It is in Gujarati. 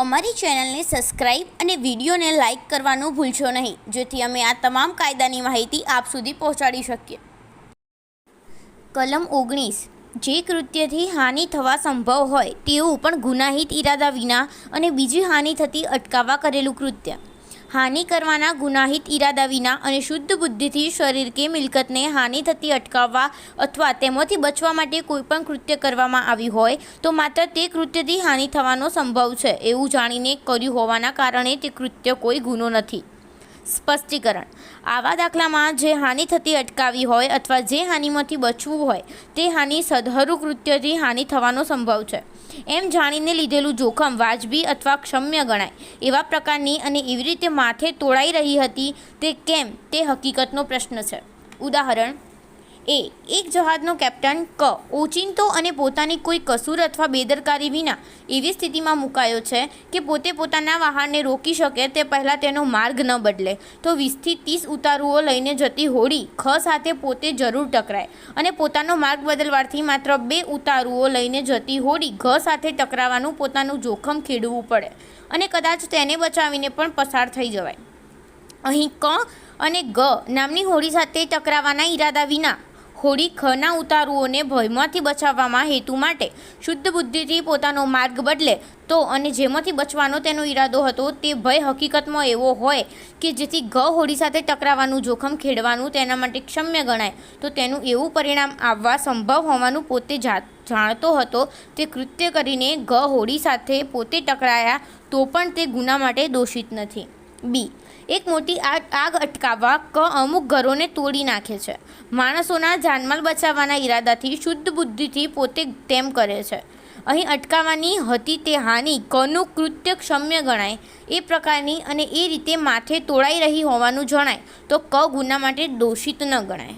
અમારી ચેનલને સબસ્ક્રાઇબ અને વિડીયોને લાઇક કરવાનું ભૂલશો નહીં, જેથી અમે આ તમામ કાયદાની માહિતી આપ સુધી પહોંચાડી શકીએ. કલમ ઓગણીસ. જે કૃત્યથી હાનિ થવા સંભવ હોય તેવું પણ ગુનાહિત ઈરાદા વિના અને બીજી હાનિ થતી અટકાવવા કરેલું કૃત્ય. હાનિ કરવાના ગુનાહિત ઈરાદા વિના અને શુદ્ધ બુદ્ધિથી શરીર કે મિલકતને હાનિ થતી અટકાવવા અથવા તેમાંથી બચવા માટે કોઈપણ કૃત્ય કરવામાં આવ્યું હોય, તો માત્ર તે કૃત્યથી હાનિ થવાનો સંભવ છે એવું જાણીને કર્યું હોવાના કારણે તે કૃત્ય કોઈ ગુનો નથી. સ્પષ્ટીકરણ. આવા દાખલામાં જે હાનિ થતી અટકાવી હોય અથવા જે હાનિમાંથી બચવું હોય, તે હાનિ સદહરુ કૃત્યથી હાનિ થવાનો સંભવ છે. એમ જાણીને લીધેલું જોખમ વાજબી અથવા ક્ષમ્ય ગણાય. એવા પ્રકારની અને એવી રીતે માથે તોડાઈ રહી હતી તે કેમ તે હકીકતનો પ્રશ્ન છે. ઉદાહરણ એ એક જહાજનો કેપ્ટન ક. ઓચિંતો અને પોતાની કોઈ કસૂર અથવા બેદરકારી વિના એવી સ્થિતિમાં મુકાયો છે કે પોતે પોતાના વાહનને રોકી શકે તે પહેલાં તેનો માર્ગ ન બદલે. તો વીસથી ત્રીસ ઉતારુઓ લઈને જતી હોડી ખ સાથે પોતે જરૂર ટકરાય અને પોતાનો માર્ગ બદલવાથી માત્ર બે ઉતારુઓ લઈને જતી હોડી ઘ સાથે ટકરાવાનું પોતાનું જોખમ ખેડવું પડે અને કદાચ તેને બચાવીને પણ પસાર થઈ જવાય. અહીં ક અને ગ નામની હોડી સાથે ટકરાવાના ઈરાદા વિના હોડી ખના ઉતારુઓને ભયમાંથી બચાવવામાં હેતુ માટે શુદ્ધ બુદ્ધિથી પોતાનો માર્ગ બદલે તો અને જેમાંથી બચવાનો તેનો ઈરાદો હતો તે ભય હકીકતમાં એવો હોય કે જેથી ગ હોડી સાથે ટકરાવાનું જોખમ ખેડવાનું તેના માટે ક્ષમ્ય ગણાય. તો તેનું એવું પરિણામ આવવા સંભવ હોવાનું પોતે જાત જાણતો હતો. તે કૃત્ય કરીને ગ હોડી સાથે પોતે ટકરાયા તો પણ તે ગુના માટે દોષિત નથી. બી. એક મોટી આગ અટકાવવા ક અમુક ઘરોને તોડી નાખે છે. માણસોના જાનમાલ બચાવવાના ઈરાદાથી, શુદ્ધ બુદ્ધિથી પોતે તેમ કરે છે. અહીં અટકાવવાની હતી તે હાનિ કનું કૃત્ય ક્ષમ્ય ગણાય. એ પ્રકારની અને એ રીતે માથે તોડાઈ રહી હોવાનું જણાય. તો ક ગુના માટે દોષિત ન ગણાય.